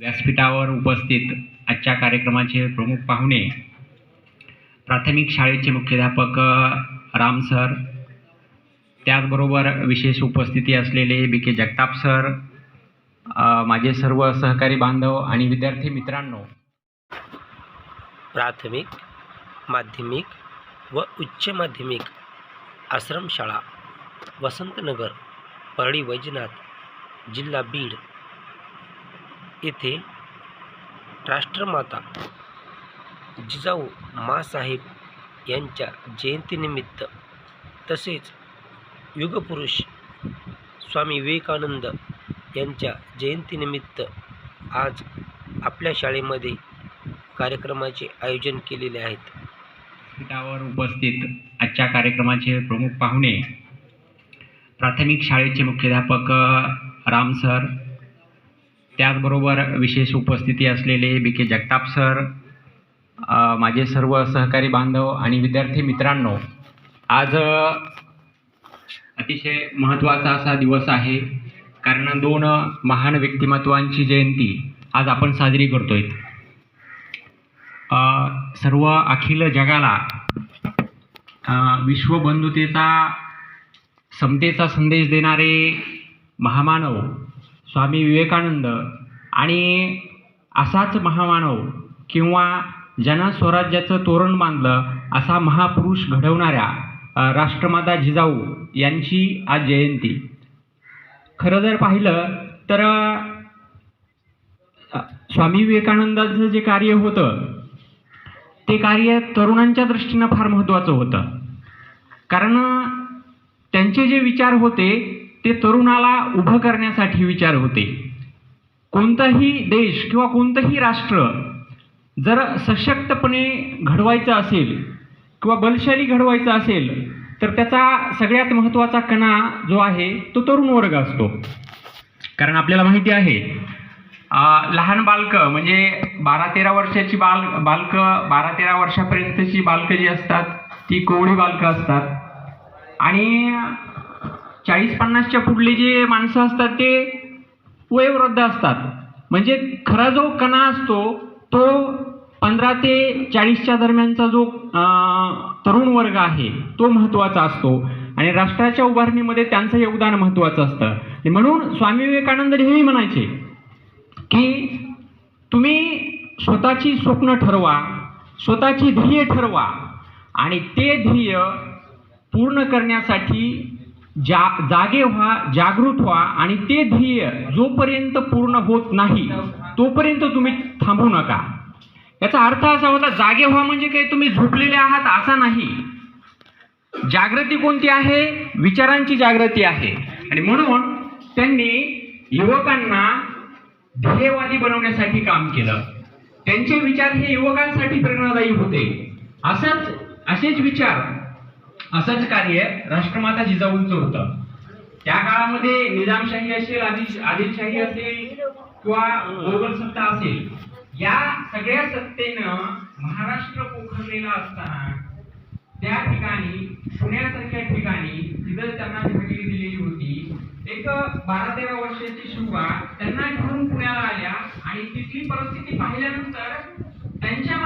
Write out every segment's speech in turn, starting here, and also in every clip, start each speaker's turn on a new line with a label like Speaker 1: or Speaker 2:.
Speaker 1: व्यासपीठावर उपस्थित आजच्या कार्यक्रमाचे प्रमुख पाहुणे प्राथमिक शाळेचे मुख्याध्यापक राम सर. त्याचबरोबर विशेष उपस्थिती असलेले बी के जगताप सर माझे सर्व सहकारी बांधव आणि विद्यार्थी मित्रांनो.
Speaker 2: प्राथमिक माध्यमिक व उच्च माध्यमिक आश्रमशाळा वसंतनगर परळी वैजनाथ जिल्हा बीड येथे राष्ट्रमाता जिजाऊ मासाहेब यांच्या जयंतीनिमित्त तसेच युगपुरुष स्वामी विवेकानंद यांच्या जयंतीनिमित्त आज आपल्या शाळेमध्ये कार्यक्रमाचे आयोजन केलेले आहेत.
Speaker 1: पीठावर उपस्थित आजच्या कार्यक्रमाचे प्रमुख पाहुणे प्राथमिक शाळेचे मुख्याध्यापक राम सर त्याचबरोबर विशेष उपस्थिती असलेले बी के जगताप सर माझे सर्व सहकारी बांधव आणि विद्यार्थी मित्रांनो आज अतिशय महत्त्वाचा असा दिवस आहे. कारण दोन महान व्यक्तिमत्वांची जयंती आज आपण साजरी करतोय. सर्व अखिल जगाला विश्वबंधुतेचा समतेचा संदेश देणारे महामानव स्वामी विवेकानंद आणि असाच महामानव किंवा ज्यानं स्वराज्याचं तोरण बांधलं असा महापुरुष घडवणाऱ्या राष्ट्रमाता जिजाऊ यांची आज जयंती. खरं जर पाहिलं तर स्वामी विवेकानंदाचं जे कार्य होतं ते कार्य तरुणांच्या दृष्टीनं फार महत्त्वाचं होतं. कारण त्यांचे जे विचार होते ते तरुणाला उभं करण्यासाठी विचार होते. कोणताही देश किंवा कोणतंही राष्ट्र जर सशक्तपणे घडवायचं असेल किंवा बलशाली घडवायचं असेल तर त्याचा सगळ्यात महत्त्वाचा कणा जो आहे तो तरुण वर्ग असतो. कारण आपल्याला माहिती आहे लहान बालकं म्हणजे बारा तेरा वर्षाची बाल बालकं बारा तेरा वर्षापर्यंतची बालकं जी असतात ती कोवळी बालकं असतात. आणि चाळीस पन्नासच्या पुढले जे माणसं असतात ते वयोवृद्ध असतात. म्हणजे खरा जो कणा असतो तो पंधरा ते चाळीसच्या दरम्यानचा जो तरुण वर्ग आहे तो महत्त्वाचा असतो. आणि राष्ट्राच्या उभारणीमध्ये त्यांचं योगदान महत्त्वाचं असतं. म्हणून स्वामी विवेकानंद हेही म्हणायचे की तुम्ही स्वतःची स्वप्न ठरवा स्वतःची ध्येय ठरवा. आणि ते ध्येय पूर्ण करण्यासाठी जा जागे व्हा जागृत व्हा आणि ते ध्येय जोपर्यंत पूर्ण होत नाही तोपर्यंत तुम्ही थांबू नका. याचा अर्थ असा होता जागे व्हा म्हणजे काही तुम्ही झोपलेले आहात असा नाही. जागृती कोणती आहे? विचारांची जागृती आहे. आणि म्हणून त्यांनी युवकांना ध्येयवादी बनवण्यासाठी काम केलं. त्यांचे विचार हे युवकांसाठी प्रेरणादायी होते. असंच असेच विचार असंच कार्य राष्ट्रमाता जिजाऊंचं होतं. त्या काळामध्ये निजामशाही असेल आदिल आदिलशाही असेल किंवा मोगल सत्ता असेल या सगळ्या सत्तेनं महाराष्ट्र पोखरलेला असताना त्या ठिकाणी पुण्यासारख्या ठिकाणी तिथं त्यांना जागीर दिलेली होती. एक बारा तेरा वर्षाची शुभा त्यांना घेऊन पुण्याला आल्या आणि तिथली परिस्थिती पाहिल्यानंतर त्यांच्या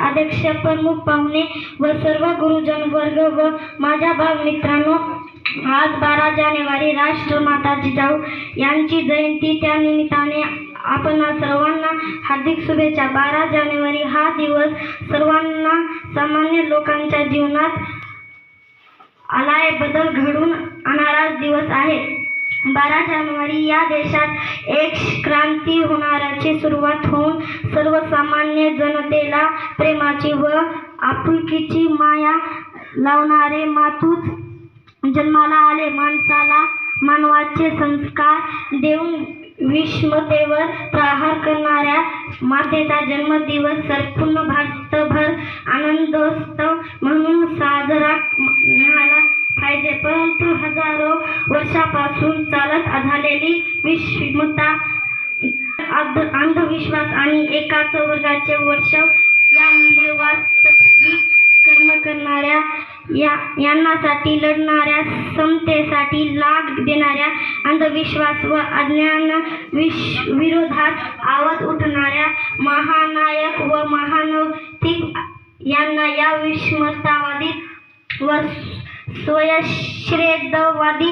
Speaker 3: अध्यक्ष प्रमुख पाहुणे व सर्व गुरुजन वर्ग व माझ्या भाव मित्रांनो आज बारा जानेवारी राष्ट्रमाता जिजाऊ यांची जयंती. त्या निमित्ताने आपण सर्वांना हार्दिक शुभेच्छा. बारा जानेवारी हा दिवस सर्वांना सामान्य लोकांच्या जीवनात आलाय बदल घडून आणणारा दिवस आहे. बारा जानेवारी या देशात एक क्रांती होणाऱ्याची सुरुवात होऊन सर्वसामान्य जनतेला प्रेमाची व आपुलकीची माया लावणारे मातूच जन्माला आले. माणसाला मानवाचे संस्कार देऊन विषमतेवर प्रहार करणाऱ्या मातेचा जन्मदिवस संपूर्ण भारत अंधविश्वास आणि एकाच वर्गाचे वर्ष यामुळे वास्तविक कर्म करणाऱ्या या यांनासाठी लढणाऱ्या समतेसाठी लाग देणाऱ्या अंधविश्वास व अज्ञान विश विरोधात आवाज उठणाऱ्या महानायक व महानौतिक यांना या विश्वतावादी व स्वयश्रेदवादी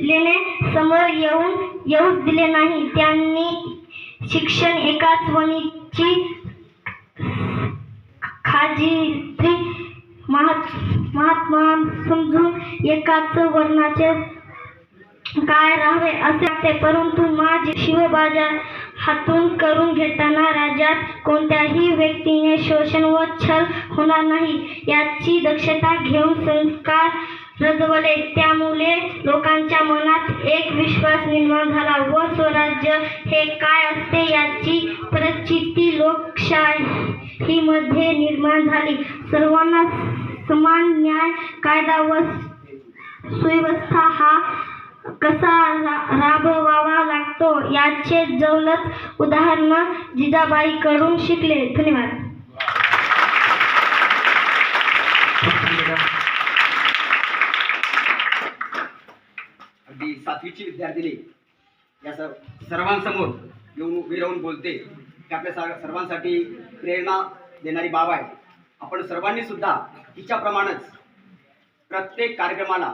Speaker 3: लेणे समोर येऊन येऊच दिले नाही. त्यांनी शिक्षण एकाच वणीची खाजित्री महात महात्मा समजून एकाच वर्णाचे काय राहावे असे वाटते. परंतु माझे शिवबाजा हातून करून घेताना राज्यात कोणत्याही व्यक्तीने शोषण व छल होणार नाही. याची दक्षता घेऊन संस्कार रजवले त्यामुळे लोकांच्या मनात एक विश्वास निर्माण झाला. व स्वराज्य हे काय असते याची प्रचिती लोकशाहीमध्ये निर्माण झाली. सर्वांना समान न्याय कायदा व सुव्यवस्था हा कसा रा- राबवावा लागतो याचे जवळच उदाहरण जिजाबाईकडून शिकले. धन्यवाद.
Speaker 4: अगदी सातवीची विद्यार्थिनी या सर्वांसमोर येऊन उभी राहून बोलते की आपल्या सर्वांसाठी प्रेरणा देणारी बाब आहे. आपण सर्वांनी सुद्धा तिच्याप्रमाणेच प्रत्येक कार्यक्रमाला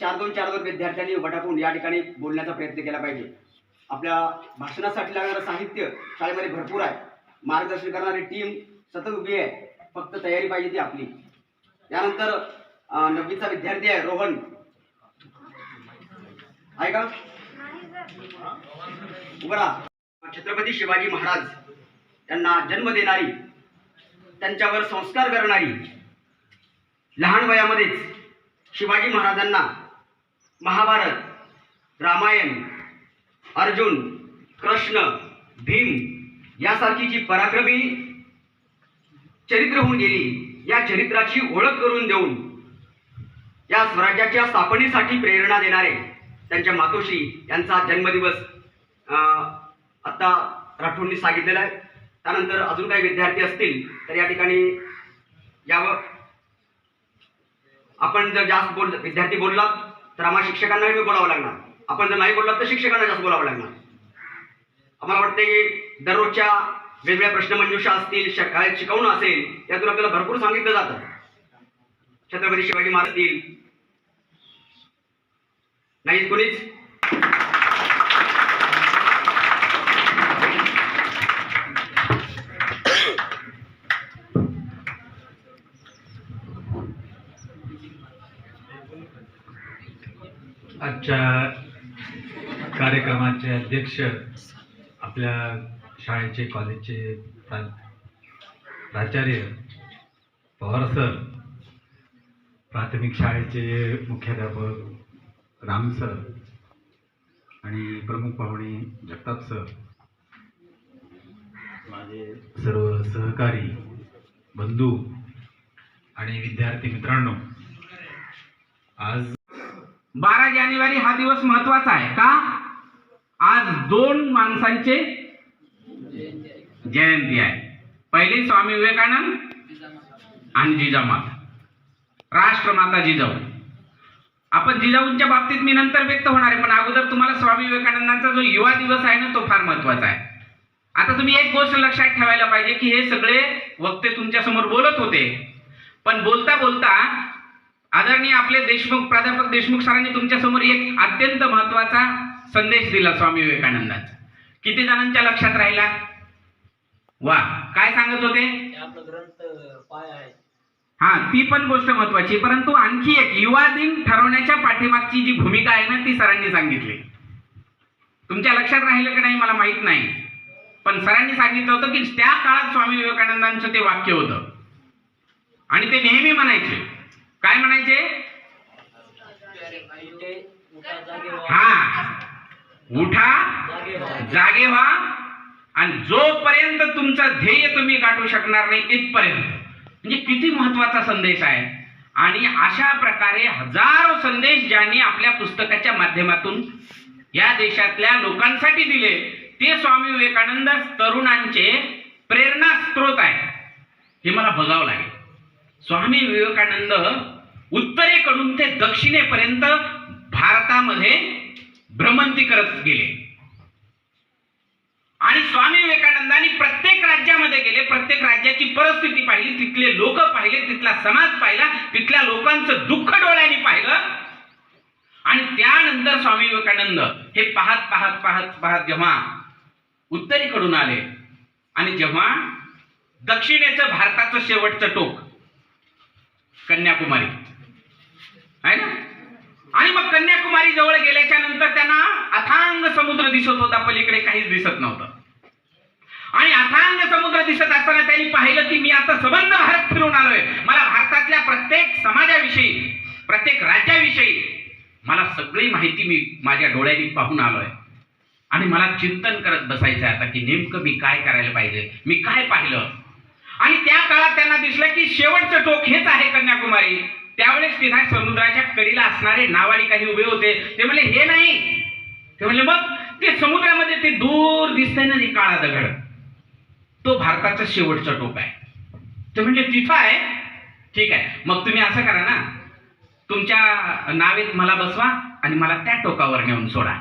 Speaker 4: चार दोन चार दोन विद्यार्थ्यांनी वटापून या ठिकाणी बोलण्याचा प्रयत्न केला पाहिजे. आपल्या भाषणासाठी लागणारं साहित्य शाळेमध्ये भरपूर आहे. मार्गदर्शन करणारी टीम सतत उभी आहे. फक्त तयारी पाहिजे ती आपली. यानंतर नववीचा विद्यार्थी आहे रोहन. आहे का? उभरा छत्रपती शिवाजी महाराज त्यांना जन्म देणारी त्यांच्यावर संस्कार करणारी लहान वयामध्येच शिवाजी महाराजांना महाभारत रामायण अर्जुन कृष्ण भीम यासारखी जी पराक्रमी चरित्र होऊन गेली या चरित्राची ओळख करून देऊन या स्वराज्याच्या स्थापनेसाठी प्रेरणा देणारे त्यांच्या मातोश्री यांचा जन्मदिवस अं, आता राठोडनी सांगितलेला आहे. त्यानंतर अजून काही विद्यार्थी असतील तर या ठिकाणी यावं. आपण जर जास्त बोल विद्यार्थी बोललात तर आम्हाला शिक्षकांनाही मी बोलावं लागणार. आपण जर नाही बोललात तर शिक्षकांना जास्त बोलावं लागणार. आम्हाला वाटते की दररोजच्या वेगवेगळ्या प्रश्नमंजुषा असतील शाळेत शिकवणं असेल यातून आपल्याला भरपूर सांगितलं जातं. छत्रपती शिवाजी महाराज असतील नाही कोणीच
Speaker 5: आजच्या कार्यक्रमाचे अध्यक्ष आपल्या शाळेचे कॉलेजचे प्रा प्राचार्य पवार सर प्राथमिक शाळेचे मुख्याध्यापक राम सर आणि प्रमुख पाहुणे जगताप सर. माझे सर्व सहकारी बंधू आणि विद्यार्थी मित्रांनो आज
Speaker 6: बारा जानेवारी हा दिवस महत्त्वाचा आहे का? आज दोन माणसांचे जयंती आहे. पहिले स्वामी विवेकानंद आणि जिजामाता. राष्ट्रमाता जिजाऊ. आपण जिजाऊंच्या बाबतीत मी नंतर व्यक्त होणार आहे पण अगोदर तुम्हाला स्वामी विवेकानंदांचा जो युवा दिवस आहे ना तो फार महत्त्वाचा आहे. आता तुम्ही एक गोष्ट लक्षात ठेवायला पाहिजे की हे सगळे वक्ते तुमच्यासमोर बोलत होते. पण बोलता बोलता आदरणीय आपले देशमुख प्राध्यापक देशमुख सरांनी तुमच्यासमोर एक अत्यंत महत्त्वाचा संदेश दिला स्वामी विवेकानंदांचा. किती जणांच्या लक्षात राहिला? वा काय सांगत होते? हा ती पण गोष्ट महत्वाची परंतु आणखी एक युवा दिन ठरवण्याच्या पाठीमागची जी भूमिका आहे ना ती सरांनी सांगितली. तुमच्या लक्षात राहिलं की नाही मला माहीत नाही. पण सरांनी सांगितलं होतं की त्या काळात स्वामी विवेकानंदांचं ते वाक्य होतं. आणि ते नेहमी म्हणायचे. काय म्हणायचे? हा. उठा जागे व्हा. आणि जोपर्यंत तुमचं ध्येय तुम्ही गाठू शकणार नाही इथपर्यंत. म्हणजे किती महत्त्वाचा संदेश आहे. आणि अशा प्रकारे हजारो संदेश ज्यांनी आपल्या पुस्तकाच्या माध्यमातून या देशातल्या लोकांसाठी दिले ते स्वामी विवेकानंद तरुणांचे प्रेरणा स्त्रोत आहे. हे मला बघावं लागेल. स्वामी विवेकानंद उत्तरेकडून ते दक्षिणेपर्यंत भारतामध्ये भ्रमंती करत गेले. आणि स्वामी विवेकानंदांनी प्रत्येक राज्यामध्ये गेले प्रत्येक राज्याची परिस्थिती पाहिली तिथले लोक पाहिले तिथला समाज पाहिला तिथल्या लोकांचं दुःख डोळ्यांनी पाहिलं. आणि त्यानंतर स्वामी विवेकानंद हे पाहत पाहत पाहत पाहत जेव्हा उत्तरेकडून आले आणि जेव्हा दक्षिणेचं भारताचं शेवटचं टोक कन्याकुमारी. आहे ना? आणि मग कन्याकुमारी जवळ गेल्याच्यानंतर त्यांना अथांग समुद्र दिसत होता पलीकडे काहीच दिसत नव्हतं. आणि अथांग समुद्र दिसत असताना त्यांनी पाहिलं की मी आता सबंध भारत फिरून आलोय. मला भारतातल्या प्रत्येक समाजाविषयी प्रत्येक राज्याविषयी मला सगळी माहिती मी माझ्या डोळ्यांनी पाहून आलोय. आणि मला चिंतन करत बसायचं आहे आता की नेमकं मी काय करायला पाहिजे? मी काय पाहिलं? आणि त्या काळात त्यांना दिसलं की शेवटचं टोक हेच आहे कन्याकुमारी. त्यावेळेस तिथे समुद्राच्या कडीला असणारे नावाडी काही उभे होते. ते म्हणले हे नाही. ते म्हणले मग ते समुद्रामध्ये ते दूर दिसतंय ना ते काळा दगड? तो भारताचं शेवटचा टोक आहे. ते म्हणजे तिथं आहे. ठीक आहे. मग तुम्ही असं करा ना. तुमच्या नावेत मला बसवा आणि मला त्या टोकावर नेऊन सोडा.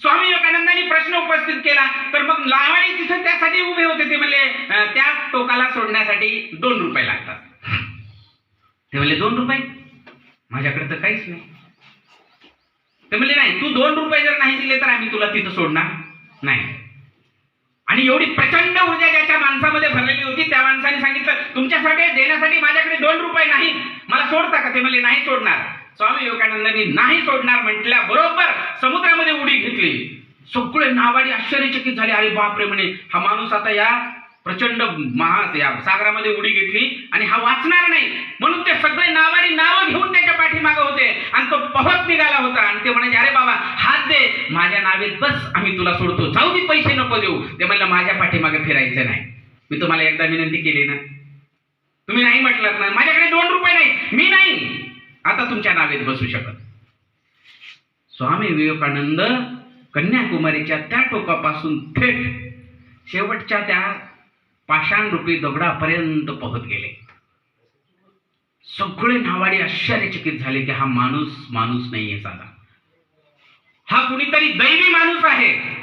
Speaker 6: स्वामी विवेकानंदांनी प्रश्न उपस्थित केला. तर मग लावाणी तिथं त्यासाठी उभे होते ते म्हणले त्या टोकाला सोडण्यासाठी दोन रुपये लागतात. ते म्हणले दोन रुपये? माझ्याकडे तर काहीच नाही. ते म्हणले नाही तू दोन रुपये जर नाही दिले तर आम्ही तुला तिथं सोडणार? नाही. आणि एवढी प्रचंड ऊर्जा ज्याच्या माणसामध्ये भरलेली होती त्या माणसाने सांगितलं तुमच्यासाठी देण्यासाठी माझ्याकडे दोन रुपये नाही. मला सोडता का? ते म्हणले नाही सोडणार. स्वामी विवेकानंदांनी नाही सोडणार म्हटल्या बरोबर समुद्रामध्ये उडी घेतली. सगळे नावाडी आश्चर्यचकित झाले. अरे बापरे म्हणे हा माणूस आता या प्रचंड महा या सागरामध्ये उडी घेतली आणि हा वाचणार नाही. म्हणून ते सगळे नावाने नावं घेऊन त्याच्या पाठीमागे होते. आणि तो पहत निघाला होता. आणि ते म्हणायचे अरे बाबा हात दे. माझ्या नावेत बस. आम्ही तुला सोडतो. जाऊ दे पैसे नको देऊ. ते म्हणलं माझ्या पाठीमागे फिरायचं नाही. मी तुम्हाला एकदा विनंती केली ना. तुम्ही नाही म्हटलात ना. माझ्याकडे दोन रुपये नाही मी नाही. आता तुमच्या नावेत बसू शकत. स्वामी विवेकानंद कन्याकुमारीच्या त्या टोकापासून थेट शेवटच्या त्या पाषाणरूपी दगडापर्यंत पोहत गेले. सगळे नावाडी आश्चर्यचकित झाले की हा माणूस माणूस नाहीये साधा. हा कुणीतरी दैवी माणूस आहे.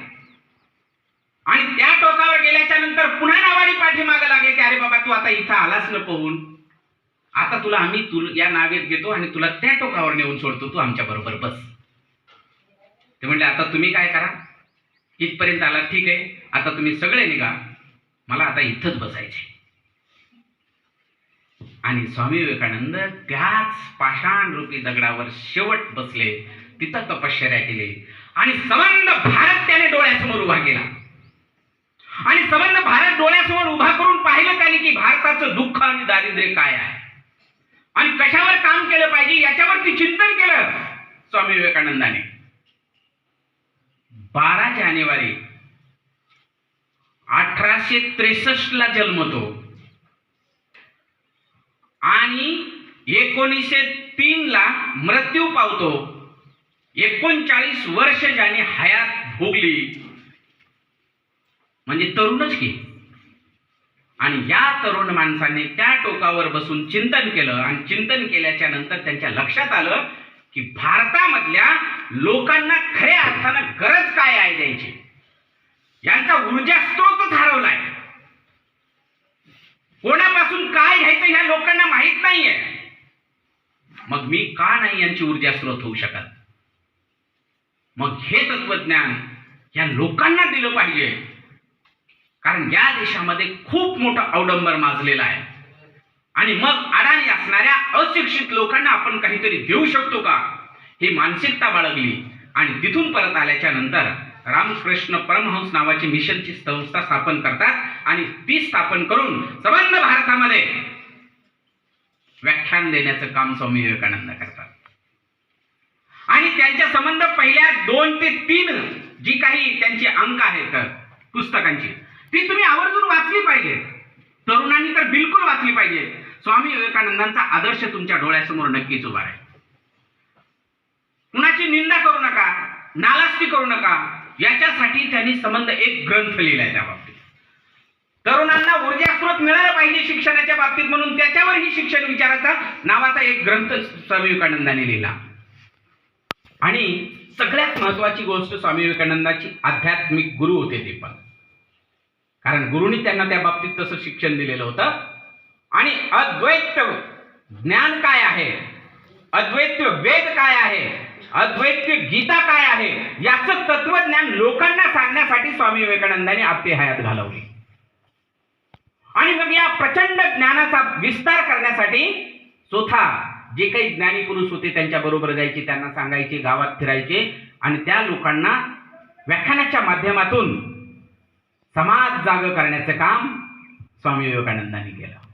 Speaker 6: आणि त्या टोकावर गेल्याच्यानंतर पुन्हा नावाडी पाठीमागे लागले की अरे बाबा तू आता इथं आलास न पोहून. आता तुला आम्ही तुला या नावेत घेतो आणि तुला त्या टोकावर नेऊन सोडतो तू आमच्या बरोबर बस. ते म्हणले आता तुम्ही काय करा? इथपर्यंत आला ठीक आहे. आता तुम्ही सगळे निघा. मला आता इथंच बसायचे आणि स्वामी विवेकानंद त्याच पाषाण रूपी दगडावर शेवट बसले तिथं तपश्चर्या केली. आणि संबंध भारत त्याने डोळ्यासमोर उभा केला. आणि संबंध भारत डोळ्यासमोर उभा करून पाहिलं त्याने की भारताचं दुःख आणि दारिद्र्य काय आहे. आणि कशावर काम केलं पाहिजे याच्यावरती चिंतन केलं स्वामी विवेकानंदाने. बारा जानेवारी अठराशे त्रेसष्ट ला जन्मतो आणि एकोणीसशे तीन ला मृत्यू पावतो. एकोणचाळीस वर्ष ज्याने हयात भोगली. म्हणजे तरुणच की. आणि या तरुण माणसाने त्या टोकावर बसून चिंतन केलं. आणि चिंतन केल्याच्यानंतर त्यांच्या लक्षात आलं की भारतामधल्या लोकांना खऱ्या अर्थानं गरज काय आहे द्यायची यांचा ऊर्जा स्त्रोतच हरवलाय कोणापासून काय घ्यायचं ह्या लोकांना माहीत नाहीये. मग मी का नाही यांची ऊर्जा स्रोत होऊ शकत? मग हे तत्वज्ञान या लोकांना दिलं पाहिजे. कारण या देशामध्ये खूप मोठं अवडंबर माजलेला आहे. आणि मग अडाणी असणाऱ्या अशिक्षित लोकांना आपण काहीतरी देऊ शकतो का? ही मानसिकता बाळगली आणि तिथून परत आल्याच्यानंतर रामकृष्ण परमहंस नावाची मिशनची संस्था स्थापन करतात आणि ती स्थापन करून संबंध भारतामध्ये व्याख्यान देण्याचं काम स्वामी विवेकानंद करतात. आणि त्यांच्या संबंध पहिल्या दोन ते तीन जी काही त्यांची अंक आहेत पुस्तकांची ती तुम्ही आवर्जून वाचली पाहिजे. तरुणांनी तर बिलकुल वाचली पाहिजे. स्वामी विवेकानंदांचा आदर्श तुमच्या डोळ्यासमोर नक्कीच उभा आहे कुणाची निंदा करू नका नालास्ती करू नका याच्यासाठी त्यांनी संबंध एक ग्रंथ लिहिलाय त्या बाबतीत तरुणांना ऊर्जा स्रोत मिळाला पाहिजे शिक्षणाच्या बाबतीत म्हणून त्याच्यावर ही शिक्षण विचाराचा नावाचा एक ग्रंथ स्वामी विवेकानंदाने लिहिला. आणि सगळ्यात महत्वाची गोष्ट स्वामी विवेकानंदाची आध्यात्मिक गुरु होते ते पण. कारण गुरुनी त्यांना त्या बाबतीत तसं शिक्षण दिलेलं होतं. आणि अद्वैत ज्ञान काय आहे? अद्वैत वेद काय आहे? अद्वैत गीता काय आहे? याचं तत्वज्ञान लोकांना सांगण्यासाठी स्वामी विवेकानंदांनी आपली हयात घालवली. आणि मग या प्रचंड ज्ञानाचा विस्तार करण्यासाठी स्वतः जे काही ज्ञानी पुरुष होते त्यांच्या बरोबर जायचे त्यांना सांगायचे गावात फिरायचे आणि त्या लोकांना व्याख्यानाच्या माध्यमातून समाज जाग करण्याचं काम स्वामी विवेकानंदांनी केलं.